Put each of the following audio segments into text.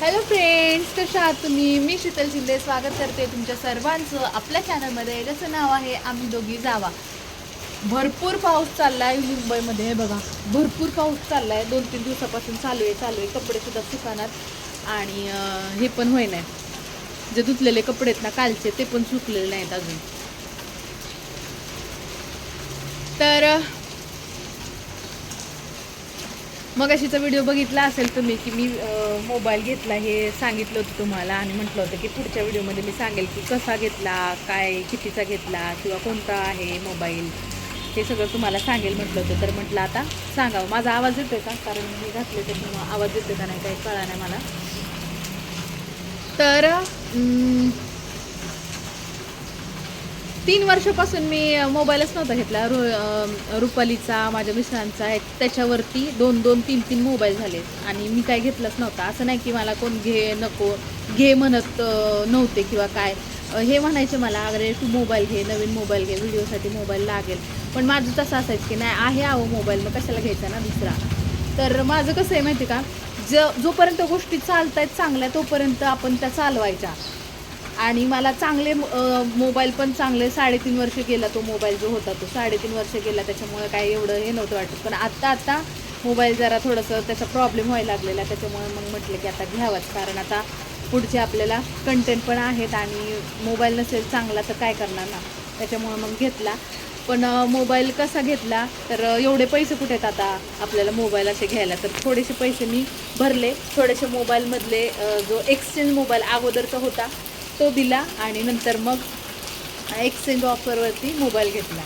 Hello friends कशा आहात तुम्ही? मी शीतल शिंदे. स्वागत करते तुमच्या सर्वांचं. आपल्या चॅनलमध्ये ज्याचं नाव आहे आम्ही दोघी जावा. भरपूर पाऊस चाललाय मुंबईमध्ये. हे बघा भरपूर पाऊस चाललाय. दोन तीन दिवसापासून चालू आहे चालू आहे. कपडे सुद्धा सुकानात. आणि हे पण होई नाही जे धुतलेले कपडे आहेत ना कालचे ते पण सुकलेले नाहीत अजून. तर मग अशीचा व्हिडिओ बघितला असेल तुम्ही की मी मोबाईल घेतला हे सांगितलं होतं तुम्हाला आणि म्हटलं होतं की पुढच्या व्हिडिओमध्ये मी सांगेल की कसा घेतला काय कितीचा घेतला किंवा कोणता आहे मोबाईल हे सगळं तुम्हाला सांगेल म्हटलं होतं. तर म्हटलं आता सांगावं. माझा आवाज येतो का? कारण मी घातले त्याच्यामुळं आवाज येतो का नाही काही कळा नाही मला. तर तीन वर्षापासून मी मोबाईलच नव्हता घेतला. रु रुपालीचा माझ्या मिस्टरांचा त्याच्यावरती दोन दोन तीन तीन मोबाईल झाले. आणि मी काय घेतलंच नव्हता. असं नाही की मला कोण घे नको घे म्हणत नव्हते किंवा काय. हे म्हणायचे मला अरे तू मोबाईल घे नवीन मोबाईल घे व्हिडिओसाठी मोबाईल लागेल. पण माझं तसं असायचं की नाही आहे आहो मोबाईल मग कशाला घ्यायचा ना दुसरा? तर माझं कसं आहे माहिती का? ज जोपर्यंत गोष्टी चालत आहेत चांगल्या तोपर्यंत आपण त्या चालवायच्या. आणि मला चांगले मोबाईल पण चांगले साडेतीन वर्ष गेला तो मोबाईल जो होता तो साडेतीन वर्ष गेला त्याच्यामुळे काय एवढं हे नव्हतं वाटत. पण आत्ता आता मोबाईल जरा थोडंसं त्याचा प्रॉब्लेम व्हायला लागलेला त्याच्यामुळे मग म्हटलं की आता घ्यावाच. कारण आता पुढचे आपल्याला कंटेंट पण आहेत आणि मोबाईल नसेल चांगला तर काय करणार ना? त्याच्यामुळे मग घेतला. पण मोबाईल कसा घेतला? तर एवढे पैसे कुठे आहेत आता आपल्याला मोबाईल असे घ्यायला? तर थोडेसे पैसे मी भरले. थोडेसे मोबाईलमधले जो एक्सचेंज मोबाईल अगोदरचा होता तो दिला आणि नंतर मग एक्सचेंज ऑफरवरती मोबाईल घेतला.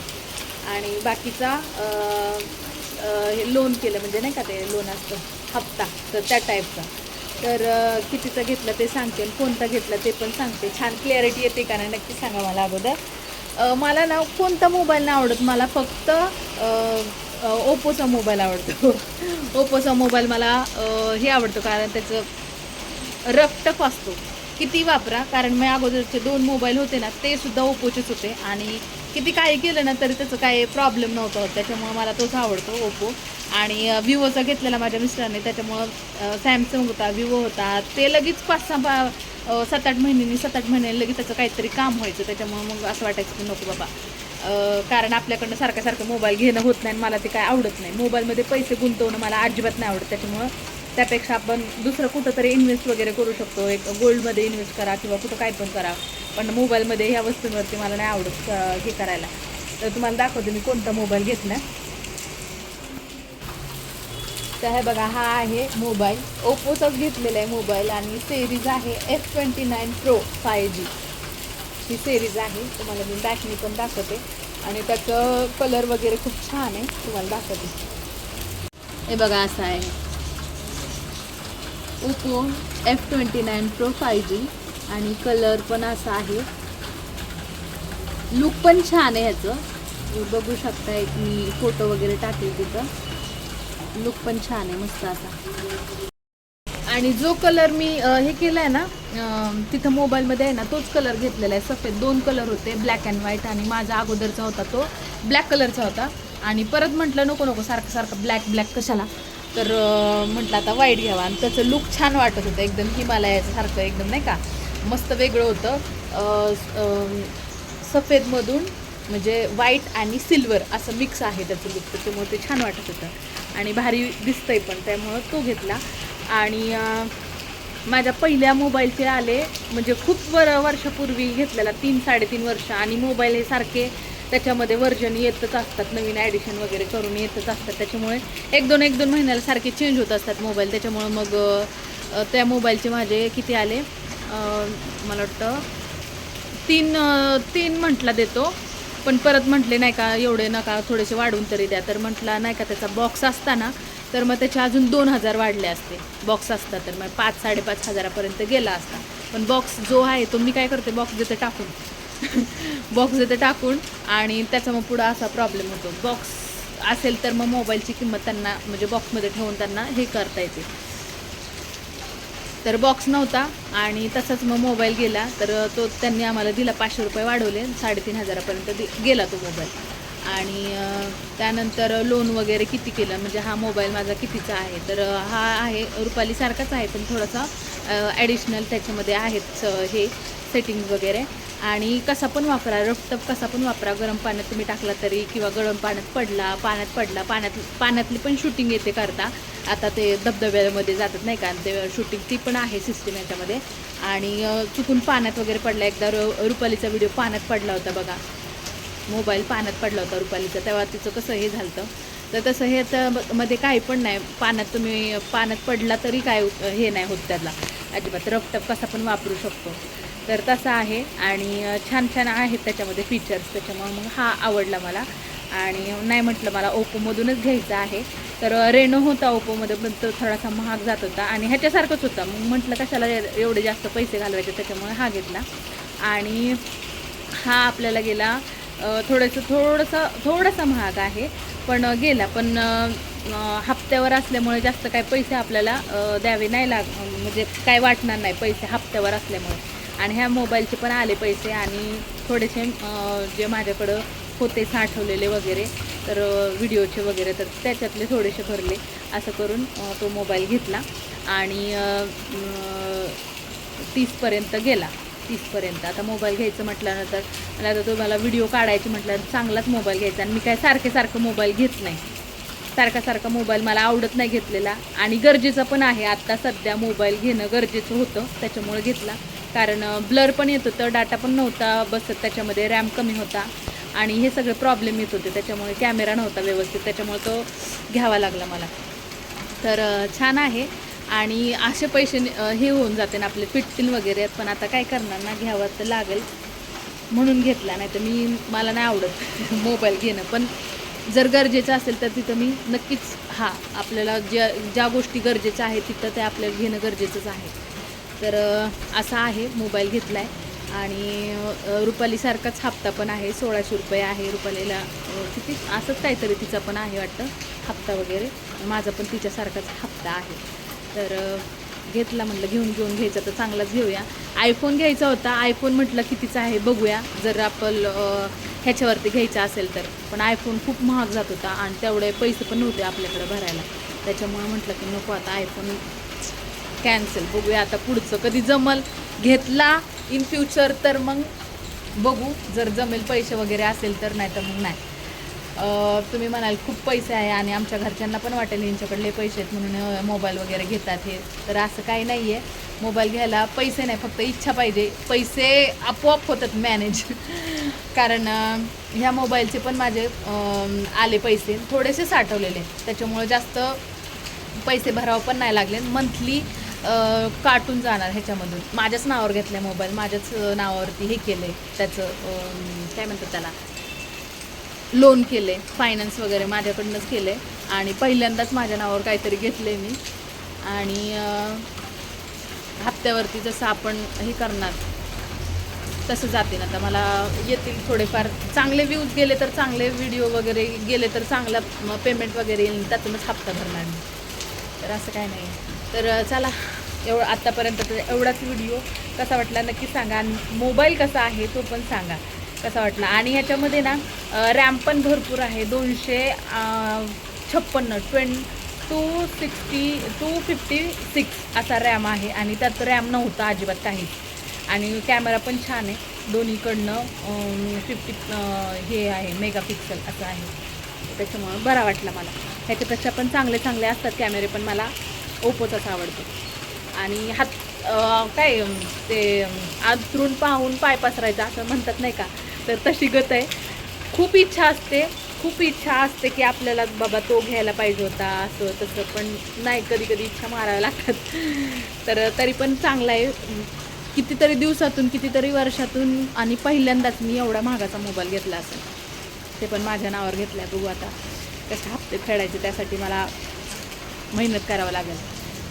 आणि बाकीचा हे लोन केलं म्हणजे नाही का ते लोन असतं हप्ता तर त्या टाईपचा तर कितीचा घेतला ते सांगते कोणता घेतला ते पण सांगते. छान क्लॅरिटी येते का नाही नक्की सांगा मला अगोदर. मला ना कोणता मोबाईल नाही आवडत मला फक्त ओपोचा ओप्पोचा मोबाईल आवडतो. ओप्पोचा मोबाईल मला हे आवडतो कारण त्याचं रफ टफ असतो. किती वापरा? कारण मी अगोदरचे दोन मोबाईल होते ना ते सुद्धा ओप्पोचेच होते. आणि किती काही केलं ना तरी त्याचं काही प्रॉब्लेम नव्हता. होत त्याच्यामुळं मला तोच आवडतो ओप्पो आणि विवोचा घेतलेला माझ्या मिस्टरांनी. त्याच्यामुळं सॅमसंग होता विवो होता. ते लगेच पाच सहा पा- सात आठ महिन्यांनी सात आठ महिन्यांनी लगेच त्याचं काहीतरी काम व्हायचं. त्याच्यामुळं मग असं वाटायचं की नको बाबा. कारण आपल्याकडनं सारखं सारखं मोबाईल घेणं होत नाही आणि मला ते काय आवडत नाही. मोबाईलमध्ये पैसे गुंतवणं मला अजिबात नाही आवडत. त्याच्यामुळं त्यापेक्षा आपण दुसरं कुठंतरी इन्व्हेस्ट वगैरे करू शकतो. एक गोल्डमध्ये इन्व्हेस्ट करा किंवा कुठं काय पण करा. पण मोबाईलमध्ये ह्या वस्तूंवरती मला नाही आवडत हे करायला. तर तुम्हाला दाखवते मी कोणता मोबाईल घेतला. तर हे बघा हा आहे मोबाईल ओप्पोचाच घेतलेला आहे मोबाईल आणि सेरीज आहे F twenty nine pro five G ही सेरीज आहे. तुम्हाला मी बॅकनी पण दाखवते. आणि त्याचं कलर वगैरे खूप छान आहे. तुम्हाला दाखवते. हे बघा असं आहे. Oppo F twenty nine pro five G आणि कलर पण असा आहे. लुक पण छान आहे ह्याचं. तुम्ही बघू शकता एक मी फोटो वगैरे टाकेल तिथं. लुक पण छान आहे मस्त असा. आणि जो कलर मी हे केला आहे ना तिथं मोबाईलमध्ये आहे ना तोच कलर घेतलेला आहे सफेद. दोन कलर होते ब्लॅक अँड व्हाईट आणि माझा अगोदरचा होता तो ब्लॅक कलरचा होता. आणि परत म्हटलं नको नको सारखं सारखं ब्लॅक ब्लॅक कशाला? तर म्हटलं आता वाईट घ्यावा. आणि त्याचं लुक छान वाटत होतं. एकदम हिमालयाचं सारखं एकदम नाही का? मस्त वेगळं होतं. सफेदमधून म्हणजे व्हाईट आणि सिल्वर असं मिक्स आहे त्याचं लुक त्याच्यामुळे ते छान वाटत होतं. आणि भारी दिसतंय पण. त्यामुळं तो घेतला. आणि माझ्या पहिल्या मोबाईलचे आले म्हणजे खूप वर वर्षापूर्वी घेतलेला तीन साडेतीन वर्ष. आणि मोबाईल हे सारखे त्याच्यामध्ये वर्जन येतच असतात नवीन ॲडिशन वगैरे करून येतच असतात. त्याच्यामुळे एक दोन एक दोन महिन्याला सारखे चेंज होत असतात मोबाईल त्याच्यामुळं मग त्या मोबाईलचे माझे किती आले? मला वाटतं तीन तीन म्हटला देतो. पण परत म्हटले नाही का एवढे नका थोडेसे वाढवून तरी द्या. तर म्हटला नाही का त्याचा बॉक्स असताना तर मग त्याचे अजून दोन हजार वाढले असते. बॉक्स असता तर मग पाच साडेपाच हजारापर्यंत गेला असता. पण बॉक्स जो आहे तो मी काय करते बॉक्स देते टाकून. बॉक्स देते टाकून आणि त्याचा मग पुढं असा प्रॉब्लेम होतो. बॉक्स असेल तर मग मोबाईलची किंमत त्यांना म्हणजे बॉक्समध्ये ठेवून त्यांना हे करता येते. तर बॉक्स नव्हता आणि तसाच मग मोबाईल गेला तर तो त्यांनी आम्हाला दिला पाचशे रुपये वाढवले साडेतीन हजारापर्यंत दि गेला तो मोबाईल. आणि त्यानंतर लोन वगैरे किती केलं म्हणजे हा मोबाईल माझा कितीचा आहे तर हा आहे रुपालीसारखाच आहे पण थोडासा ॲडिशनल त्याच्यामध्ये आहेत स- हे. सेटिंग्स वगैरे. आणि कसा पण वापरा रफटप कसा पण वापरा. गरम पाण्यात तुम्ही टाकला तरी किंवा गरम पाण्यात पडला पाण्यात पडला पाण्यात पाण्यातली पण शूटिंग येते करता. आता ते धबधब्यामध्ये जातात नाही का? ते शूटिंग ती पण आहे सिस्टीम याच्यामध्ये. आणि चुकून पाण्यात वगैरे पडला. एकदा रु रुपालीचा व्हिडिओ पाण्यात पडला होता बघा. मोबाईल पाण्यात पडला होता रुपालीचा. तेव्हा तिचं कसं हे झालं होतं. तर तसं हे तर मध्ये काही पण नाही. पाण्यात तुम्ही पाण्यात पडला तरी काय हे नाही होत त्याला. अजिबात रफटप कसा पण वापरू शकतो. तर तसा आहे आणि छान छान आहेत त्याच्यामध्ये फीचर्स त्याच्यामुळं मग हा आवडला मला. आणि नाही म्हटलं मला ओप्पोमधूनच घ्यायचा आहे. तर रेनो होता ओप्पोमध्ये पण तो थोडासा महाग जात होता. आणि ह्याच्यासारखंच होता. मग म्हटलं कशाला एवढे जास्त पैसे घालवायचे? त्याच्यामुळे हा घेतला. आणि हा आपल्याला गेला थोडंसं थोडंसं थोडासा महाग आहे. पण गेला. पण हप्त्यावर असल्यामुळे जास्त काय पैसे आपल्याला द्यावे नाही लाग म्हणजे काय वाटणार नाही. पैसे हप्त्यावर असल्यामुळे. आणि ह्या मोबाईलचे पण आले पैसे आणि थोडेसे जे माझ्याकडं होते साठवलेले वगैरे तर व्हिडिओचे वगैरे तर त्याच्यातले थोडेसे भरले. असं करून तो मोबाईल घेतला आणि तीसपर्यंत गेला. तीसपर्यंत. आता मोबाईल घ्यायचं म्हटल्यानंतर मला आता तुम्हाला व्हिडिओ काढायचे म्हटल्यानंतर चांगलाच मोबाईल घ्यायचा आणि मी काय सारखे सारखं मोबाईल घेत नाही. सारखा सारखा मोबाईल मला आवडत नाही घेतलेला आणि गरजेचं पण आहे. आत्ता सध्या मोबाईल घेणं गरजेचं होतं त्याच्यामुळे घेतला. कारण ब्लर पण येत होतं डाटा पण नव्हता बसत त्याच्यामध्ये रॅम कमी होता आणि हे सगळे प्रॉब्लेम येत होते. त्याच्यामुळे कॅमेरा नव्हता व्यवस्थित त्याच्यामुळे तो घ्यावा लागला मला. तर छान आहे आणि असे पैसे हे होऊन जाते ना आपले फिटतील वगैरे पण आता काय करणार ना घ्यावं तर लागेल म्हणून घेतला नाही तर मी मला नाही आवडत मोबाईल घेणं. पण जर गरजेचं असेल तर तिथं मी नक्कीच हा आपल्याला ज्या ज्या गोष्टी गरजेच्या आहेत तिथं ते आपल्याला घेणं गरजेचंच आहे. तर असा आहे मोबाईल घेतला आहे आणि रुपालीसारखाच हप्ता पण आहे सोळाशे रुपये आहे रुपालीला किती? असंच काहीतरी तिचा पण आहे वाटतं हप्ता वगैरे. माझा पण तिच्यासारखाच हप्ता आहे. तर घेतला म्हटलं घेऊन घेऊन घ्यायचा तर चांगलाच घेऊया. आयफोन घ्यायचा होता आयफोन म्हटलं कितीचा आहे बघूया. जर आपण ह्याच्यावरती घ्यायचा असेल तर. पण आयफोन खूप महाग जात होता आणि तेवढे पैसे पण नव्हते आपल्याकडे भरायला. त्याच्यामुळे म्हटलं की नको आता आयफोन कॅन्सल. बघूया आता पुढचं. कधी जमल घेतला इन फ्युचर तर मग बघू. जर जमेल पैसे वगैरे असेल तर नाही तर मग नाही. तुम्ही म्हणाल खूप पैसे आहे आणि आमच्या घरच्यांना पण वाटेल यांच्याकडले पैसे आहेत म्हणून मोबाईल वगैरे घेतात हे. तर असं काही नाही आहे मोबाईल घ्यायला पैसे नाही फक्त इच्छा पाहिजे. पैसे आपोआप होतात मॅनेज कारण ह्या मोबाईलचे पण माझे आले पैसे. थोडेसे साठवलेले. त्याच्यामुळे जास्त पैसे भरावं पण नाही लागले. मंथली काटून जाणार ह्याच्यामधून. माझ्याच नावावर घेतलं आहे मोबाईल माझ्याच नावावरती हे केलं आहे त्याचं काय म्हणतात त्याला? लोन केले फायनान्स वगैरे माझ्याकडूनच केले आणि पहिल्यांदाच माझ्या नावावर काहीतरी घेतले मी. आणि हप्त्यावरती जसं आपण हे करणार तसं जाते ना मला येतील थोडेफार. चांगले व्ह्यूज गेले तर चांगले व्हिडिओ वगैरे गेले तर चांगला पेमेंट वगैरे येईल. त्यातूनच हप्ता भरणार मी. तर असं काय नाही तर चला एवढं आत्तापर्यंत तर एवढाच व्हिडिओ कसा वाटला नक्की सांगा. आणि मोबाईल कसा आहे तो पण सांगा कसा वाटला. आणि ह्याच्यामध्ये ना रॅम पण भरपूर आहे. दोनशे छप्पन्न twenty two sixty two fifty six असा रॅम आहे. आणि त्यात रॅम नव्हता अजिबात काही. आणि कॅमेरा पण छान आहे. दोन्हीकडनं फिफ्टी हे आहे मेगापिक्सल असं आहे. त्याच्यामुळं बरा वाटला मला. ह्याच्यापेक्षा पण चांगले चांगले असतात कॅमेरे पण मला. ओपोचाच आवडतो. आणि हात काय ते आतरून पाहून पाय पसरायचा असं म्हणतात नाही का? तर तशी गत आहे. खूप इच्छा असते खूप इच्छा असते की आपल्याला बाबा तो घ्यायला पाहिजे होता असं तसं पण नाही कधी कधी इच्छा माराव्या लागतात. तर तरी पण चांगला आहे. कितीतरी दिवसातून कितीतरी वर्षातून आणि पहिल्यांदाच मी एवढा महागाचा मोबाईल घेतला असेल. ते पण माझ्या नावावर घेतला आहे बघू आता. कसे हप्ते फेडायचे त्यासाठी मला मेहनत करावं लागेल.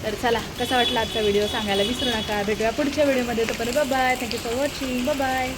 तर चला कसा वाटला आजचा व्हिडिओ सांगायला विसरू नका. भेटूया पुढच्या व्हिडिओमध्ये तोपर्यंत bye thank you for watching bye